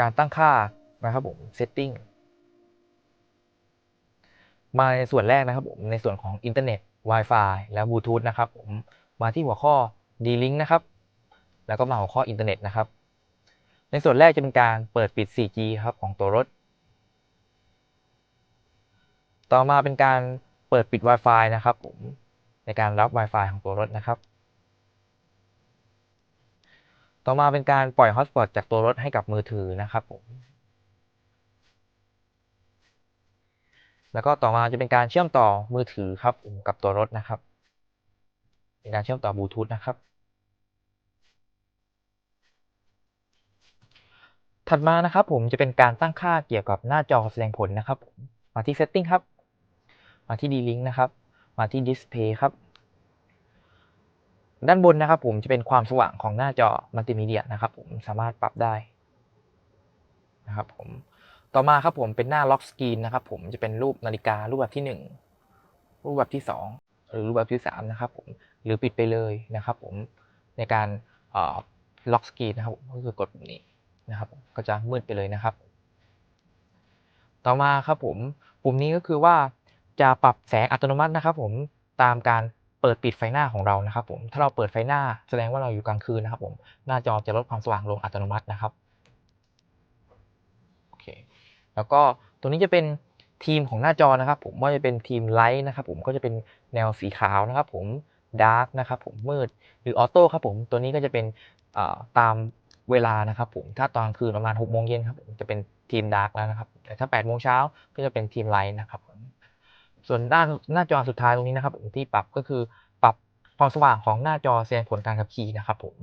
การตั้งค่านะครับผม setting มาในส่วนแรกนะครับผมในส่วนของอินเทอร์เน็ต Wi-Fi และบลูทูธนะครับผมมาที่หัวข้อ D-Link นะครับ แล้วก็มาหัวข้ออินเทอร์เน็ตนะครับ ในส่วนแรกจะเป็นการเปิดปิด 4G ครับของตัวรถ ต่อมาเป็นการเปิดปิด Wi-Fi นะครับผมในการรับ Wi-Fi ของตัวรถนะครับ ต่อมาเป็นการปล่อย Hotspot จากตัวรถให้กับมือถือนะครับผม แล้วก็ต่อมาจะเป็นการเชื่อมต่อมือถือครับกับตัวรถนะครับ เป็นการเชื่อมต่อบลูทูธนะครับ ถัดมานะครับผมจะเป็นการตั้งค่าเกี่ยวกับหน้าจอแสดงผลนะครับผมมาที่ setting ครับ มาที่ D-Link นะครับ มาที่ display ครับ ด้านบนนะครับผมจะเป็นความสว่างของหน้าจอมัลติมีเดียนะครับผมสามารถปรับได้นะครับผมต่อมาครับผมเป็นหน้าล็อกสกรีนนะครับผมจะเป็นรูปนาฬิการูปแบบที่ 1 รูปแบบที่ 2 หรือรูปแบบที่ 3 นะครับผมหรือปิดไปเลยนะครับผมในการล็อกสกรีนนะครับผมก็คือกดปุ่มนี้นะครับก็จะมืดไปเลยนะครับ ต่อมาครับผมปุ่มนี้ก็คือว่าจะปรับแสงอัตโนมัตินะครับผมตามการ เปิดปิดไฟหน้าของเรานะครับผมถ้าเราเปิดไฟหน้าแสดงว่าเราอยู่กลางคืนนะครับผมหน้าจอจะลดความสว่างลงอัตโนมัตินะครับโอเคแล้วก็ตัวนี้จะเป็นทีมของหน้าจอนะครับ ผมว่าจะเป็นทีมไลท์นะครับผมก็จะเป็นแนวสีขาวนะครับ ผมดาร์กนะครับผมมืดหรือออโต้ครับผมตัวนี้ก็จะเป็นตามเวลานะครับผมถ้าตอนคืนประมาณ6โมงเย็นครับผมจะเป็นทีมดาร์กแล้วนะครับแต่ถ้า8โมงเช้าก็จะเป็นทีมไลท์นะครับ ส่วนด้านหน้าจอสุดท้ายตรงนี้นะครับผมที่ปรับก็คือปรับความสว่างของหน้าจอแสดงผลการขับขี่นะครับผม